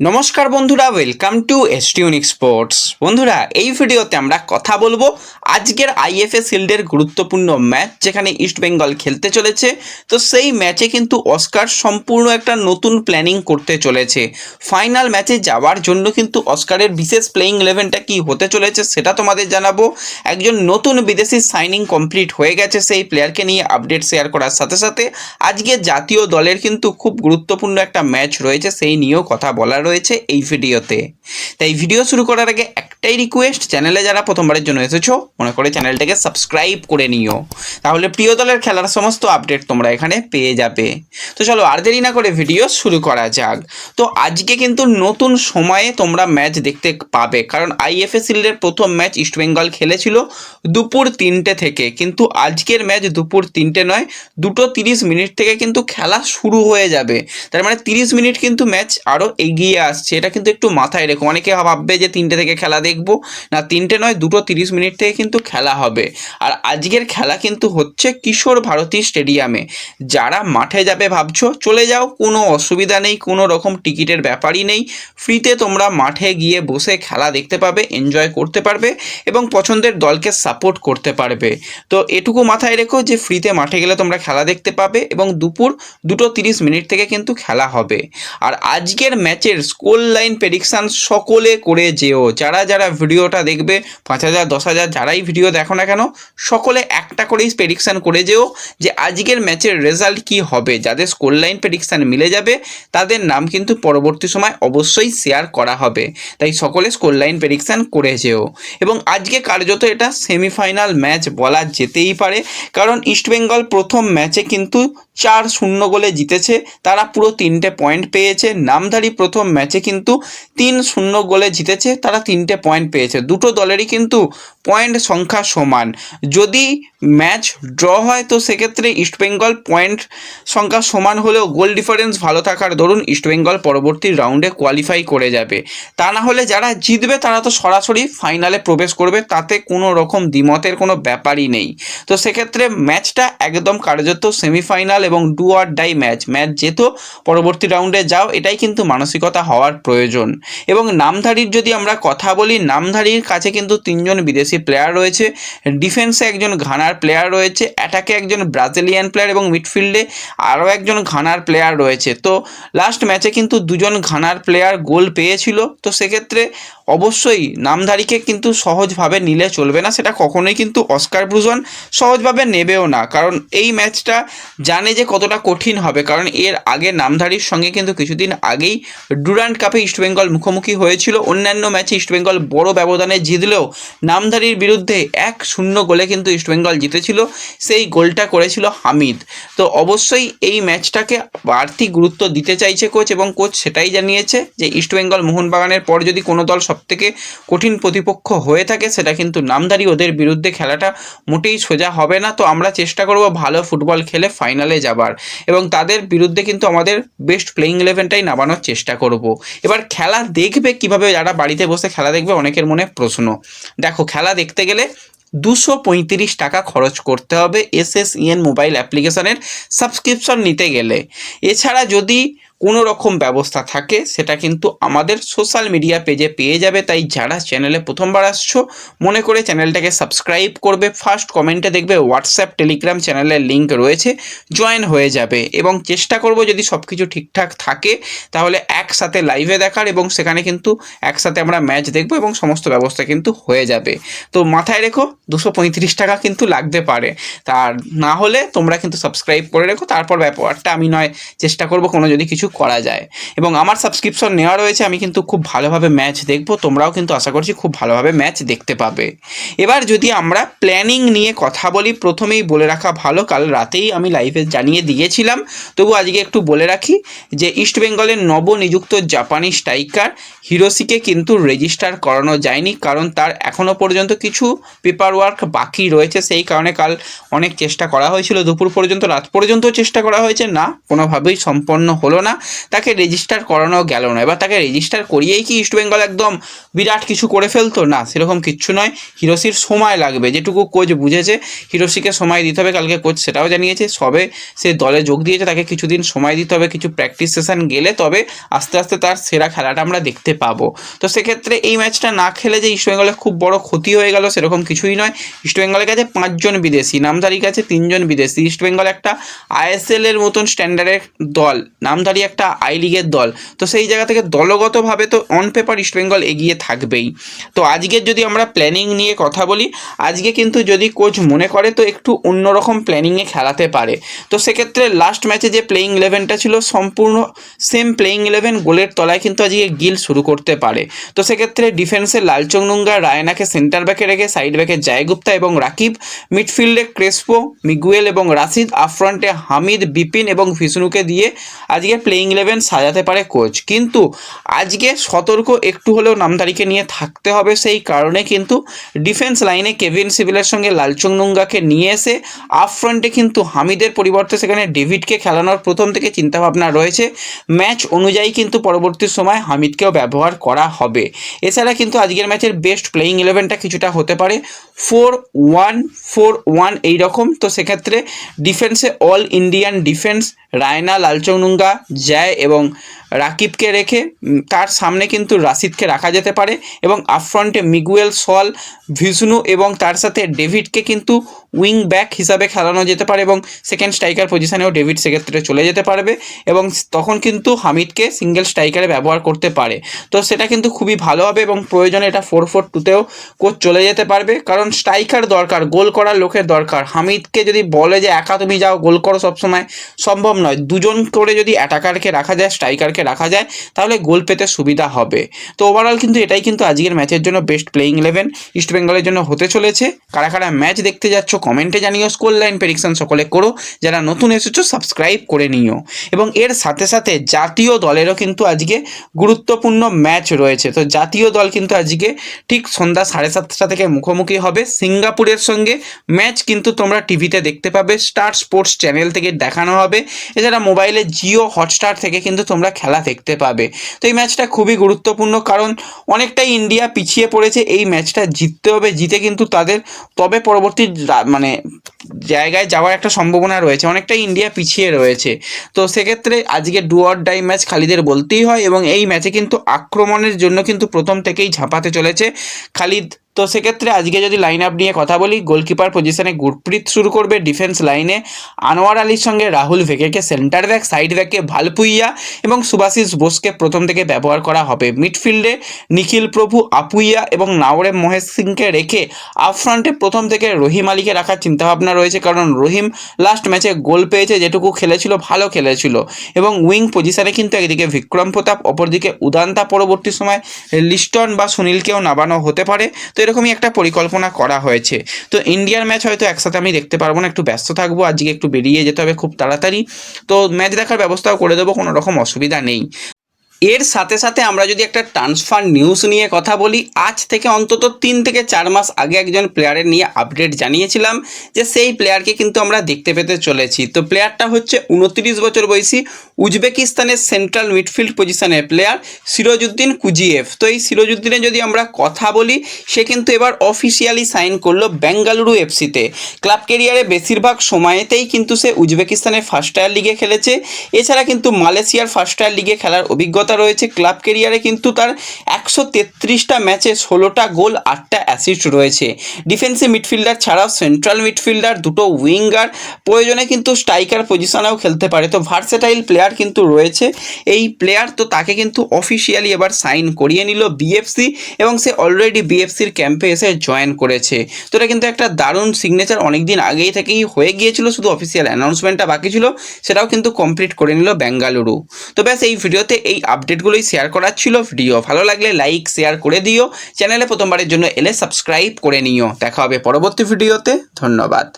নমস্কার বন্ধুরা welcome to এস টিউনিক স্পোর্টস বন্ধুরা, এই ভিডিওতে আমরা কথা বলব আজকের আইএফএ শিল্ডের গুরুত্বপূর্ণ ম্যাচ যেখানে ইস্ট বেঙ্গল খেলতে চলেছে। তো সেই ম্যাচে কিন্তু অস্কার সম্পূর্ণ একটা নতুন প্ল্যানিং করতে চলেছে। ফাইনাল ম্যাচে যাওয়ার জন্য কিন্তু অস্কারের বিশেষ প্লেইং ইলেভেনটা কি হতে চলেছে সেটা তোমাদের জানাব। একজন নতুন বিদেশি সাইনিং কমপ্লিট হয়ে গেছে সেই প্লেয়ারকে নিয়ে আপডেট শেয়ার করার সাথে সাথে। আজকে জাতীয় দলের কিন্তু খুব গুরুত্বপূর্ণ একটা ম্যাচ রয়েছে সেই নিয়েও কথা বলা রয়েছে এই ভিডিওতে। তাই ভিডিও শুরু করার আগে একটাই রিকোয়েস্ট চ্যানেলে যারা প্রথমবারের জন্য এসেছ, মনে করে চ্যানেলটাকে সাবস্ক্রাইব করে নিও। তাহলে প্রিয় দলের খেলার সমস্ত আপডেট তোমরা এখানে পেয়ে যাবে। তো চলো আর দেরি না করে ভিডিও শুরু করা যাক। তো আজকে কিন্তু নতুন সময়ে তোমরা ম্যাচ দেখতে পাবে, কারণ আইএফএ শিল্ডের প্রথম ম্যাচ ইস্টবেঙ্গল খেলেছিল দুপুর তিনটে থেকে। কিন্তু আজকের ম্যাচ দুপুর তিনটে নয়, দুটো তিরিশ মিনিট থেকে কিন্তু খেলা শুরু হয়ে যাবে। তার মানে তিরিশ মিনিট কিন্তু ম্যাচ আরও এগিয়ে আসছে। এটা কিন্তু একটু মাথায় রেখো। অনেকে ভাববে যে তিনটে থেকে খেলা দেখব। না, তিনটে নয়, দুটো তিরিশ মিনিট থেকে কিন্তু খেলা হবে। আর আজকের খেলা কিন্তু হচ্ছে কিশোর ভারতী স্টেডিয়ামে। যারা মাঠে যাবে ভাবছ, চলে যাও। কোনো অসুবিধা নেই, কোনো রকম টিকিটের ব্যাপারই নেই। ফ্রিতে তোমরা মাঠে গিয়ে বসে খেলা দেখতে পাবে, এনজয় করতে পারবে এবং পছন্দের দলকে সাপোর্ট করতে পারবে। তো এটুকু মাথায় রেখো যে, ফ্রিতে মাঠে গেলে তোমরা খেলা দেখতে পাবে এবং দুপুর দুটো তিরিশ মিনিট থেকে কিন্তু খেলা হবে। আর আজকের ম্যাচের স্কোর লাইন প্রেডিকশান সকলে করে যেও। যারা যারা ভিডিওটা দেখবে, পাঁচ হাজার, দশ হাজার যারাই ভিডিও দেখো না কেন, সকলে একটা করেই প্রেডিকশান করে যেও যে আজকের ম্যাচের রেজাল্ট কি হবে। যাদের স্কোর লাইন প্রেডিকশান মিলে যাবে, তাদের নাম কিন্তু পরবর্তী সময় অবশ্যই শেয়ার করা হবে। তাই সকলে স্কোর লাইন প্রেডিকশান করে যেও। এবং আজকে কার্যত এটা সেমিফাইনাল ম্যাচ বলা যেতেই পারে, কারণ ইস্টবেঙ্গল প্রথম ম্যাচে কিন্তু চার শূন্য গোলে জিতেছে, তারা পুরো তিনটে পয়েন্ট পেয়েছে। নামধারী প্রথম ম্যাচে কিন্তু তিন শূন্য গোলে জিতেছে, তারা তিনটে পয়েন্ট পেয়েছে। দুটো দলেরই কিন্তু পয়েন্ট সংখ্যা সমান। যদি ম্যাচ ড্র হয়, তো সেক্ষেত্রে ইস্টবেঙ্গল পয়েন্ট সংখ্যা সমান হলেও গোল ডিফারেন্স ভালো থাকার দরুন ইস্টবেঙ্গল পরবর্তী রাউন্ডে কোয়ালিফাই করে যাবে। তা না হলে যারা জিতবে, তারা তো সরাসরি ফাইনালে প্রবেশ করবে, তাতে কোনো রকম দ্বিমতের কোনো ব্যাপারই নেই। তো সেক্ষেত্রে ম্যাচটা একদম কার্যত সেমিফাইনাল এবং do or die match. Match যেত, পরবর্তী রাউন্ডে যাও, এটাই কিন্তু মানসিকতা হওয়ার প্রয়োজন। এবং নামধারীর যদি আমরা কথা বলি, নামধারীর কাছে কিন্তু তিনজন বিদেশি প্লেয়ার রয়েছে। ডিফেন্সে একজন ঘানার প্লেয়ার রয়েছে অ্যাটাকে একজন ব্রাজিলিয়ান প্লেয়ার এবং মিডফিল্ডে আরও একজন ঘানার প্লেয়ার রয়েছে। তো লাস্ট ম্যাচে কিন্তু দুজন ঘানার প্লেয়ার গোল পেয়েছিল। তো সেক্ষেত্রে অবশ্যই নামধারীকে কিন্তু সহজভাবে নিলে চলবে না, সেটা কখনোই কিন্তু অস্কার ব্রুজন সহজভাবে নেবেও না। কারণ এই ম্যাচটা জানে যে কতটা কঠিন হবে। কারণ এর আগে নামধারীর সঙ্গে কিন্তু কিছুদিন আগেই ডুরান্ট কাপে ইস্টবেঙ্গল মুখোমুখি হয়েছিল। অন্যান্য ম্যাচে ইস্টবেঙ্গল বড় ব্যবধানে জিতলেও নামধারীর বিরুদ্ধে এক শূন্য গোলে কিন্তু ইস্টবেঙ্গল জিতেছিল। সেই গোলটা করেছিল হামিদ। তো অবশ্যই এই ম্যাচটাকে বাড়তি গুরুত্ব দিতে চাইছে কোচ এবং কোচ সেটাই জানিয়েছে যে ইস্টবেঙ্গল মোহনবাগানের পর যদি কোনো দল সবথেকে কঠিন প্রতিপক্ষ হয়ে থাকে, সেটা কিন্তু নামধারী ওদের বিরুদ্ধে খেলাটা মোটেই সোজা হবে না। তো আমরা চেষ্টা করব ভালো ফুটবল খেলে ফাইনালে যাবার এবং তাদের বিরুদ্ধে কিন্তু আমাদের বেস্ট প্লেইং ইলেভেনটাই নামানোর চেষ্টা করব। এবার খেলা দেখবে কীভাবে যারা বাড়িতে বসে খেলা দেখবে, অনেকের মনে প্রশ্ন। দেখো, খেলা দেখতে গেলে দুশো পঁয়ত্রিশ টাকা খরচ করতে হবে এস এস এসএসইএন মোবাইল অ্যাপ্লিকেশনের সাবস্ক্রিপশন নিতে গেলে। এছাড়া যদি কোনো রকম ব্যবস্থা থাকে, সেটা কিন্তু আমাদের সোশ্যাল মিডিয়া পেজে পেয়ে যাবে। তাই যারা চ্যানেলে প্রথমবার আসছো, মনে করে চ্যানেলটাকে সাবস্ক্রাইব করবে। ফার্স্ট কমেন্টে দেখবে হোয়াটসঅ্যাপ টেলিগ্রাম চ্যানেলের লিঙ্ক রয়েছে জয়েন হয়ে যাবে। এবং চেষ্টা করব যদি সব কিছু ঠিকঠাক থাকে, তাহলে একসাথে লাইভে দেখার এবং সেখানে কিন্তু একসাথে আমরা ম্যাচ দেখব এবং সমস্ত ব্যবস্থা কিন্তু হয়ে যাবে। তো মাথায় রেখো, দুশো পঁয়ত্রিশ টাকা কিন্তু লাগতে পারে। তার না হলে তোমরা কিন্তু সাবস্ক্রাইব করে রেখো। তারপর ব্যাপারটা আমি নয়, চেষ্টা করব কোনো যদি কিছু করা যায়। এবং আমার সাবস্ক্রিপশন নেওয়া রয়েছে, আমি কিন্তু খুব ভালোভাবে ম্যাচ দেখব। তোমরাও কিন্তু আশা করছি খুব ভালোভাবে ম্যাচ দেখতে পাবে। এবার যদি আমরা প্ল্যানিং নিয়ে কথা বলি, প্রথমেই বলে রাখা ভালো, কাল রাতেই আমি লাইভে জানিয়ে দিয়েছিলাম। তবু আজকে একটু বলে রাখি যে ইস্টবেঙ্গলের নবনিযুক্ত জাপানি স্ট্রাইকার হিরোসিকে কিন্তু রেজিস্টার করানো যায়নি। কারণ তার এখনও পর্যন্ত কিছু পেপার ওয়ার্ক বাকি রয়েছে। সেই কারণে কাল অনেক চেষ্টা করা হয়েছিল। দুপুর পর্যন্ত, রাত পর্যন্ত চেষ্টা করা হয়েছে। না, কোনোভাবেই সম্পন্ন হলো না। তাকে রেজিস্টার করানো গেল না। এবার তাকে রেজিস্টার করিয়েই কি ইস্টবেঙ্গল একদম বিরাট কিছু করে ফেলতো? না, সেরকম কিচ্ছু নয়। হিরোসির সময় লাগবে। যেটুকু কোচ বুঝেছে হিরোসিকে সময় দিতে হবে। কালকে কোচ সেটাও জানিয়েছে। সবে সে দলে যোগ দিয়েছে, তাকে কিছুদিন সময় দিতে হবে। কিছু প্র্যাকটিস সেশন গেলে তবে আস্তে আস্তে তার সেরা খেলাটা আমরা দেখতে পাবো। তো সেক্ষেত্রে এই ম্যাচটা না খেলে যে ইস্টবেঙ্গলের খুব বড় ক্ষতি হয়ে গেল, সেরকম কিছুই নয়। ইস্টবেঙ্গলের কাছে পাঁচজন বিদেশি, নামধারীর কাছে তিনজন বিদেশি। ইস্টবেঙ্গল একটা আইএসএল এর মতন স্ট্যান্ডার্ডের দল, নামধারী একটা আই লিগের দল। তো সেই জায়গা থেকে দলগতভাবে তো অন পেপার ইস্টবেঙ্গল এগিয়ে থাকবেই। তো আজকের যদি আমরা প্ল্যানিং নিয়ে কথা বলি, আজকে কিন্তু যদি কোচ মনে করে, তো একটু অন্যরকম প্ল্যানিংয়ে খেলাতে পারে। তো সেক্ষেত্রে লাস্ট ম্যাচে যে প্লেইং ইলেভেনটা ছিল, সম্পূর্ণ সেম প্লেইং ইলেভেন গোলের তলায় কিন্তু আজকে গিল শুরু করতে পারে। তো সেক্ষেত্রে ডিফেন্সে লালচংনুঙ্গা রায়নাকে সেন্টার ব্যাকে রেখে সাইড ব্যাকে জয়গুপ্তা এবং রাকিব মিডফিল্ডে ক্রেসপো, মিগুয়েল এবং রাশিদ আফ্রন্টে হামিদ, বিপিন এবং ফিসনুকে দিয়ে আজকে প্লেইং ইলেভেন সাজাতে পারে কোচ কিন্তু আজকে সতর্ক একটু হলেও নামদারিকে নিয়ে থাকতে হবে সেই কারণে কিন্তু ডিফেন্স লাইনে কেভিন সিভিলের সঙ্গে লালচংনুঙ্গাকে নিয়ে এসে আপ ফ্রন্টে কিন্তু হামিদের পরিবর্তে সেখানে ডেভিডকে খেলানোর প্রথম থেকে চিন্তাভাবনা রয়েছে। ম্যাচ অনুযায়ী কিন্তু পরবর্তী সময় হামিদকেও ব্যবহার করা হবে। এছাড়া কিন্তু আজকের ম্যাচের বেস্ট প্লেয়িং ইলেভেনটা কিছুটা হতে পারে। ফোর ওয়ান ফোর ওয়ান এইরকম। তো সেক্ষেত্রে ডিফেন্সে all Indian defence Raina Lalchungnunga Jay এবং রাকিবকে রেখে তার সামনে কিন্তু রাশিদকে রাখা যেতে পারে এবং আপফ্রন্টে মিগুয়েল সল ভিষ্ণু এবং তার সাথে ডেভিডকে কিন্তু উইং ব্যাক হিসাবে খেলানো যেতে পারে এবং সেকেন্ড স্ট্রাইকার পজিশনেও ডেভিড সেক্ষেত্রে চলে যেতে পারবে এবং তখন কিন্তু হামিদকে সিঙ্গেল স্ট্রাইকারে ব্যবহার করতে পারে। তো সেটা কিন্তু খুবই ভালো হবে এবং প্রয়োজনে এটা ফোর ফোর টুতেও কোচ চলে যেতে পারবে। কারণ স্ট্রাইকার দরকার গোল করার লোকের দরকার। হামিদকে যদি বলে যে, একা তুমি যাও গোল করো সবসময়, সম্ভব নয়। দুজন করে যদি অ্যাটাকারকে রাখা যায় স্ট্রাইকারকে রাখা যায়, তাহলে গোল পেতে সুবিধা হবে। তো ওভারঅল কিন্তু এটাই কিন্তু আজকের ম্যাচের জন্য বেস্ট প্লেইং ইলেভেন ইস্ট বেঙ্গলের জন্য হতে চলেছে। কারা কারা ম্যাচ দেখতে যাচ্ছ কমেন্টে জানিও স্কোর লাইন প্রেডিকশন সকলে করো। যারা নতুন এসেছ সাবস্ক্রাইব করে নিও। এবং এর সাথে সাথে জাতীয় দলেরও কিন্তু আজকে গুরুত্বপূর্ণ ম্যাচ রয়েছে। তো জাতীয় দল কিন্তু আজকে ঠিক সন্ধ্যা সাড়ে সাতটা থেকে মুখোমুখি হবে। সিঙ্গাপুরের সঙ্গে ম্যাচ কিন্তু তোমরা টিভিতে দেখতে পাবে। স্টার স্পোর্টস চ্যানেল থেকে দেখানো হবে। এছাড়া মোবাইলে জিও হটস্টার থেকে কিন্তু তোমরা খেলা দেখতে পাবে। তো এই ম্যাচটা খুবই গুরুত্বপূর্ণ কারণ অনেকটাই ইন্ডিয়া পিছিয়ে পড়েছে, এই ম্যাচটা জিততে হবে, জিতে কিন্তু তাদের তবে পরবর্তী মানে জায়গায় যাওয়ার একটা সম্ভাবনা রয়েছে, অনেকটাই ইন্ডিয়া পিছিয়ে রয়েছে। তো সেক্ষেত্রে আজকে ডু অর ডাই ম্যাচ খালিদের বলতেই হয় এবং এই ম্যাচে কিন্তু আক্রমণের জন্য কিন্তু প্রথম থেকেই ঝাঁপাতে চলেছে খালিদ তো সেক্ষেত্রে আজকে যদি লাইন আপ নিয়ে কথা বলি গোলকিপার পজিশনে গুরপ্রীত শুরু করবে ডিফেন্স লাইনে আনোয়ার আলীর সঙ্গে Rahul Bheke centre back side ব্যাকে ভালপুইয়া এবং সুভাশিস বোসকে প্রথম থেকে ব্যবহার করা হবে। মিডফিল্ডে নিখিল প্রভু, আপুইয়া এবং নাওরে মহেশ সিংকে রেখে আপ ফ্রন্টে প্রথম থেকে রহিম আলীকে রাখার চিন্তাভাবনা রয়েছে কারণ রহিম লাস্ট ম্যাচে গোল পেয়েছে, যেটুকু খেলেছিল, ভালো খেলেছিল। এবং উইং পজিশনে কিন্তু একদিকে বিক্রম প্রতাপ, অপরদিকে উদান্তা পরবর্তী সময় লিস্টন বা সুনীলকেও নামানো হতে পারে। তো এরকমই একটা পরিকল্পনা করা হয়েছে। তো ইন্ডিয়ার ম্যাচ হয়তো একসাথে আমি দেখতে পারব না, একটু ব্যস্ত থাকব, আজকে একটু বেরিয়ে যেতে হবে খুব তাড়াতাড়ি। তো ম্যাচ দেখার ব্যবস্থাও করে দেবো, কোনো রকম অসুবিধা নেই। এর সাথে সাথে আমরা যদি একটা ট্রান্সফার নিউজ নিয়ে কথা বলি, আজ থেকে অন্তত তিন থেকে চার মাস আগে একজন প্লেয়ারের নিয়ে আপডেট জানিয়েছিলাম যে সেই প্লেয়ারকে কিন্তু আমরা দেখতে পেতে চলেছি। তো প্লেয়ারটা হচ্ছে উনত্রিশ বছর বয়সী উজবেকিস্তানের সেন্ট্রাল মিডফিল্ড পজিশনের প্লেয়ার সিরোজউদ্দিন কুজিয়েভ। তো এই সিরোজউদ্দিনের যদি আমরা কথা বলি, সে কিন্তু এবার অফিসিয়ালি সাইন করল বেঙ্গালুরু এফসিতে। ক্লাব কেরিয়ারে বেশিরভাগ সময়েতেই কিন্তু সে উজবেকিস্তানের ফার্স্ট টায়ার লিগে খেলেছে। এছাড়া কিন্তু মালয়েশিয়ার ফার্স্ট টায়ার লিগে খেলার অভিজ্ঞতা রয়েছে। ক্লাব কেরিয়ারে কিন্তু তার একশো তেত্রিশটা ম্যাচে ষোলোটা গোল, আটটা অ্যাসিস্ট রয়েছে। ডিফেন্সিভ মিডফিল্ডার ছাড়াও সেন্ট্রাল মিডফিল্ডার দুটো উইঙ্গার প্রয়োজনে কিন্তু স্ট্রাইকার পজিশনেও খেলতে পারে। তো ভার্সেটাইল প্লেয়ার কিন্তু রয়েছে। এই প্লেয়ার তো তাকে কিন্তু অফিসিয়ালি এবার সাইন করিয়ে নিল বিএফসি এবং সে অলরেডি বিএফসির ক্যাম্পে এসে জয়েন করেছে। তো এটা কিন্তু একটা দারুণ সিগনেচার অনেক দিন আগেই থেকেই হয়ে গিয়েছিল, শুধু অফিসিয়াল অ্যানাউন্সমেন্টটা বাকি ছিল, সেটাও কিন্তু কমপ্লিট করে নিল বেঙ্গালুরু তো ব্যাস, এই ভিডিওতে এই আপডেটগুলোই শেয়ার করার ছিল ভিডিও। ভালো লাগলে লাইক শেয়ার করে দিও। চ্যানেলে প্রথমবারের জন্য এলে সাবস্ক্রাইব করে নিও। দেখা হবে পরবর্তী ভিডিওতে। ধন্যবাদ।